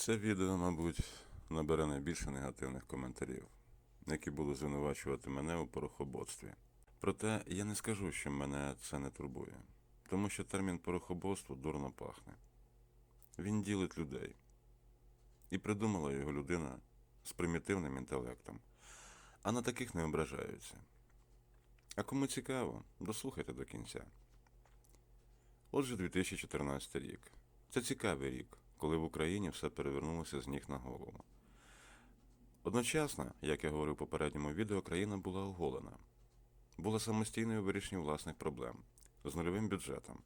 Це відео, мабуть, набере найбільше негативних коментарів, які будуть звинувачувати мене у порохоботстві. Проте я не скажу, що мене це не турбує, тому що термін порохободство дурно пахне. Він ділить людей. І придумала його людина з примітивним інтелектом. А на таких не ображаються. А кому цікаво, дослухайте до кінця. Отже, 2014 рік. Це цікавий рік, коли в Україні все перевернулося з ніг на голову. Одночасно, як я говорив у попередньому відео, країна була оголена. Була самостійною у вирішенні власних проблем, з нульовим бюджетом,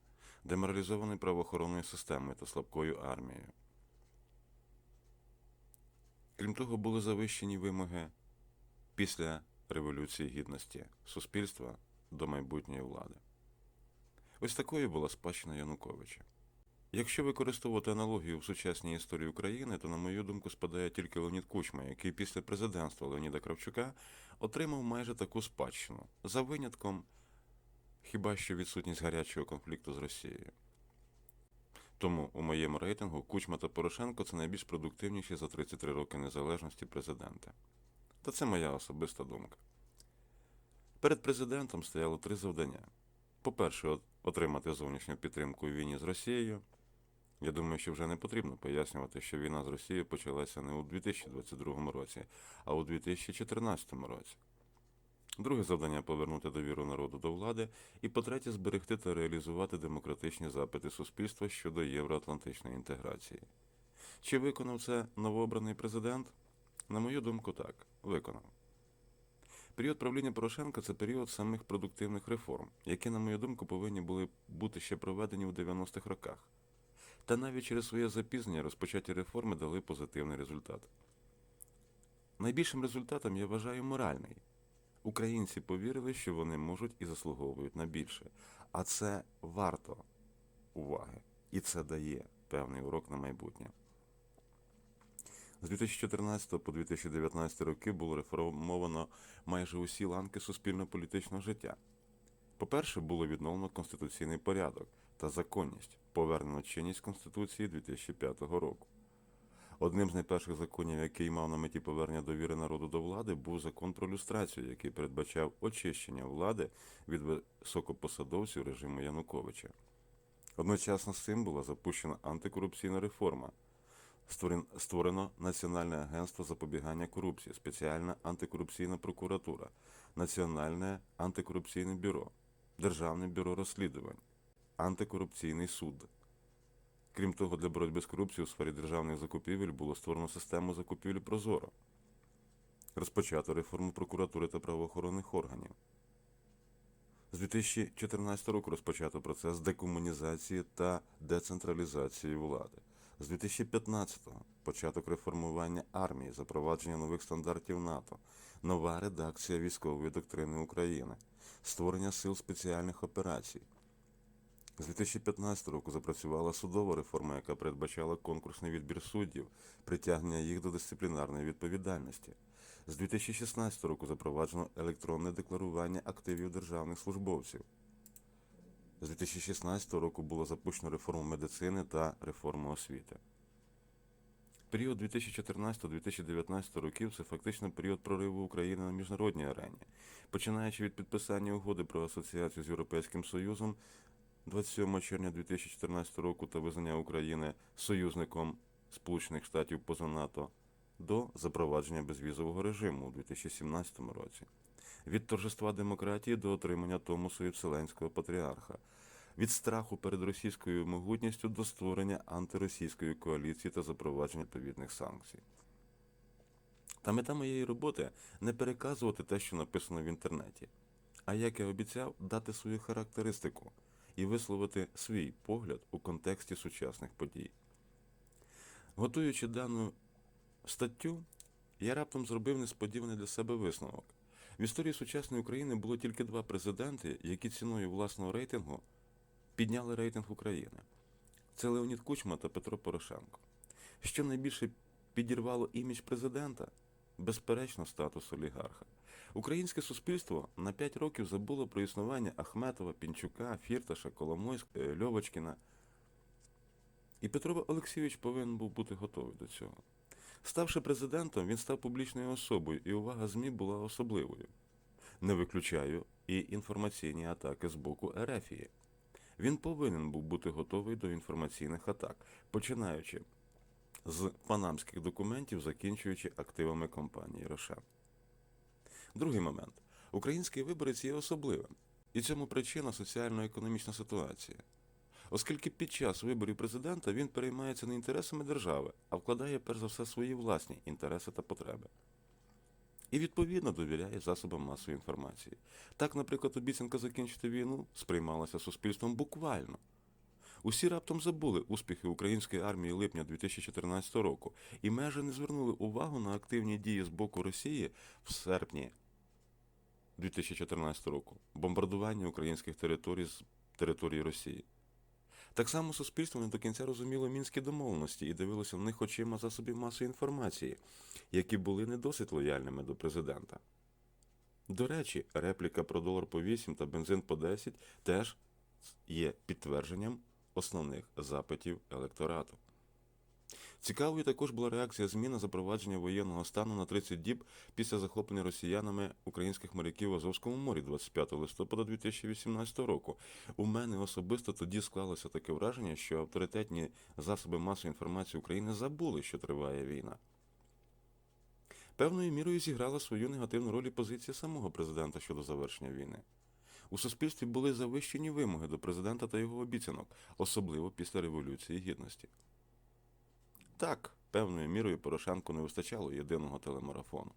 деморалізованою правоохоронною системою та слабкою армією. Крім того, були завищені вимоги після Революції Гідності суспільства до майбутньої влади. Ось такою була спадщина Януковича. Якщо використовувати аналогію в сучасній історії України, то, на мою думку, спадає тільки Леонід Кучма, який після президентства Леоніда Кравчука отримав майже таку спадщину, за винятком хіба що відсутність гарячого конфлікту з Росією. Тому у моєму рейтингу Кучма та Порошенко це найбільш продуктивніші за 33 роки незалежності президенти. Та це моя особиста думка. Перед президентом стояло три завдання. По-перше, отримати зовнішню підтримку у війні з Росією. Я думаю, що вже не потрібно пояснювати, що війна з Росією почалася не у 2022 році, а у 2014 році. Друге завдання повернути довіру народу до влади. І по-третє, зберегти та реалізувати демократичні запити суспільства щодо євроатлантичної інтеграції. Чи виконав це новообраний президент? На мою думку, так, виконав. Період правління Порошенка це період самих продуктивних реформ, які, на мою думку, повинні були бути ще проведені у 90-х роках. Та навіть через своє запізнення розпочаті реформи дали позитивний результат. Найбільшим результатом я вважаю моральний. Українці повірили, що вони можуть і заслуговують на більше. А це варто уваги. І це дає певний урок на майбутнє. З 2014 по 2019 роки було реформовано майже усі ланки суспільно-політичного життя. По-перше, було відновлено конституційний порядок та законність, повернено чинність Конституції 2005 року. Одним з найперших законів, який мав на меті повернення довіри народу до влади, був закон про люстрацію, який передбачав очищення влади від високопосадовців режиму Януковича. Одночасно з цим була запущена антикорупційна реформа. Створено Національне агентство запобігання корупції, спеціальна антикорупційна прокуратура, Національне антикорупційне бюро, Державне бюро розслідувань, антикорупційний суд. Крім того, для боротьби з корупцією у сфері державних закупівель було створено систему закупівель Прозоро. Розпочато реформу прокуратури та правоохоронних органів. З 2014 року розпочато процес декомунізації та децентралізації влади. З 2015-го початок реформування армії, запровадження нових стандартів НАТО, нова редакція військової доктрини України, створення сил спеціальних операцій. З 2015 року запрацювала судова реформа, яка передбачала конкурсний відбір суддів, притягнення їх до дисциплінарної відповідальності. З 2016 року запроваджено електронне декларування активів державних службовців. З 2016 року було запущено реформу медицини та реформу освіти. Період 2014-2019 років це фактично період прориву України на міжнародній арені, починаючи від підписання угоди про асоціацію з Європейським Союзом 27 червня 2014 року та визнання України союзником Сполучених Штатів поза НАТО до запровадження безвізового режиму у 2017 році. Від торжества демократії до отримання Томосу і Вселенського патріарха, від страху перед російською могутністю до створення антиросійської коаліції та запровадження відповідних санкцій. Та мета моєї роботи не переказувати те, що написано в інтернеті, а як я обіцяв, дати свою характеристику і висловити свій погляд у контексті сучасних подій. Готуючи дану статтю, я раптом зробив несподіваний для себе висновок. В історії сучасної України було тільки два президенти, які ціною власного рейтингу підняли рейтинг України. Це Леонід Кучма та Петро Порошенко. Що найбільше підірвало імідж президента? Безперечно, статус олігарха. Українське суспільство на 5 років забуло про існування Ахметова, Пінчука, Фірташа, Коломойська, е, Льовочкіна. І Петро Олексійович повинен був бути готовий до цього. Ставши президентом, він став публічною особою, і увага ЗМІ була особливою. Не виключаю і інформаційні атаки з боку Ерефії. Він повинен був бути готовий до інформаційних атак, починаючи з панамських документів, закінчуючи активами компанії Рошен. Другий момент. Український виборець є особливим, і цьому причина соціально-економічна ситуація. Оскільки під час виборів президента він переймається не інтересами держави, а вкладає перш за все свої власні інтереси та потреби. І відповідно довіряє засобам масової інформації. Так, наприклад, обіцянка закінчити війну сприймалася суспільством буквально. Усі раптом забули успіхи української армії липня 2014 року і майже не звернули увагу на активні дії з боку Росії в серпні 2014 року бомбардування українських територій з території Росії. Так само суспільство не до кінця розуміло мінські домовленості і дивилося на них очима засобів масової інформації, які були не досить лояльними до президента. До речі, репліка про долар по 8 та бензин по 10 теж є підтвердженням основних запитів електорату. Цікавою також була реакція ЗМІ на запровадження воєнного стану на 30 діб після захоплення росіянами українських моряків в Азовському морі 25 листопада 2018 року. У мене особисто тоді склалося таке враження, що авторитетні засоби масової інформації України забули, що триває війна. Певною мірою зіграла свою негативну роль і позиція самого президента щодо завершення війни. У суспільстві були завищені вимоги до президента та його обіцянок, особливо після Революції Гідності. Так, певною мірою Порошенку не вистачало єдиного телемарафону.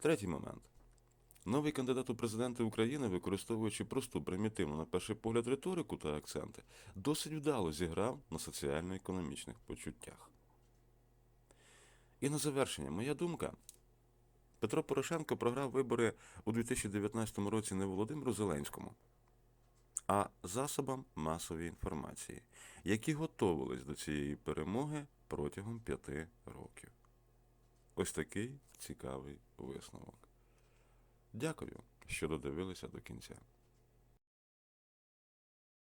Третій момент. Новий кандидат у президенти України, використовуючи просту примітивну на перший погляд риторику та акценти, досить вдало зіграв на соціально-економічних почуттях. І на завершення, моя думка. Петро Порошенко програв вибори у 2019 році не Володимиру Зеленському, а засобам масової інформації, які готувались до цієї перемоги протягом п'яти років. Ось такий цікавий висновок. Дякую, що додивилися до кінця.